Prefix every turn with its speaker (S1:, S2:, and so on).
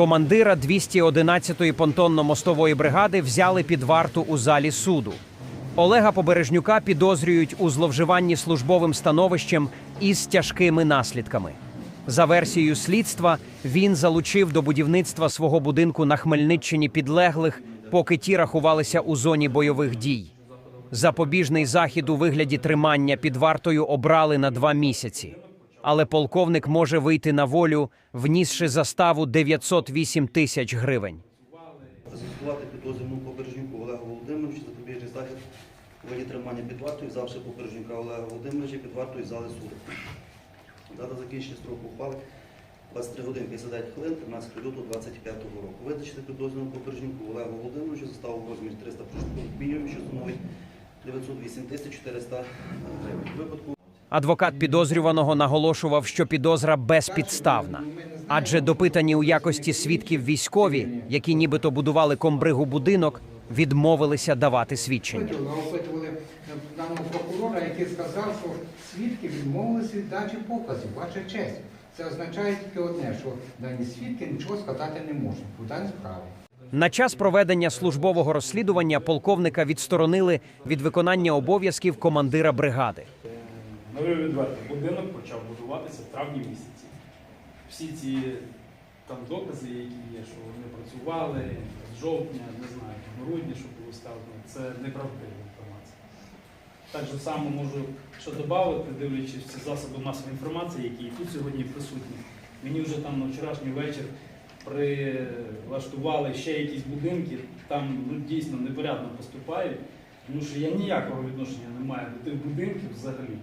S1: Командира 211-ї понтонно-мостової бригади взяли під варту у залі суду. Олега Побережнюка підозрюють у зловживанні службовим становищем із тяжкими наслідками. За версією слідства, він залучив до будівництва свого будинку на Хмельниччині підлеглих, поки ті рахувалися у зоні бойових дій. Запобіжний захід у вигляді тримання під вартою обрали на два місяці. Але полковник може вийти на волю, внісши заставу 908 тисяч гривень.
S2: Застосувати підозрювану Побережнюку Олегу Володимировичу запобіжний захід у виді тримання під вартою, взявши Побережнюка Олега Володимировича під вартою зали суду. Дата закінчення строку ухвали 23 години 59 хвилин 13 лютого 25 року. Визначити підозрювану Побережнюку Олегу Володимировичу заставу в розмірі 300 прожиткових мінімумів, що становить 908 тисяч 400 гривень. Випадку
S1: Адвокат підозрюваного наголошував, що підозра безпідставна, адже допитані у якості свідків військові, які нібито будували комбригу будинок, відмовилися давати свідчення.
S3: Опитували, даного прокурора, який сказав, що свідки відмовилися від дачі показів. Ваша честь. Це означає тільки одне, що дані свідки нічого сказати не можуть у даній справі.
S1: На час проведення службового розслідування полковника відсторонили від виконання обов'язків командира бригади.
S4: Новий відверто будинок почав будуватися в травні місяці. Всі ці там докази, які є, що вони працювали з жовтня, не знаю, грудня, що було сказано, це неправдива інформація. Так же само можу що додати, дивлячись всі засоби масової інформації, які і тут сьогодні присутні. Мені вже там на вчорашній вечір прилаштували ще якісь будинки, там ну, дійсно непорядно поступають, тому що я ніякого відношення не маю до тих будинків взагалі.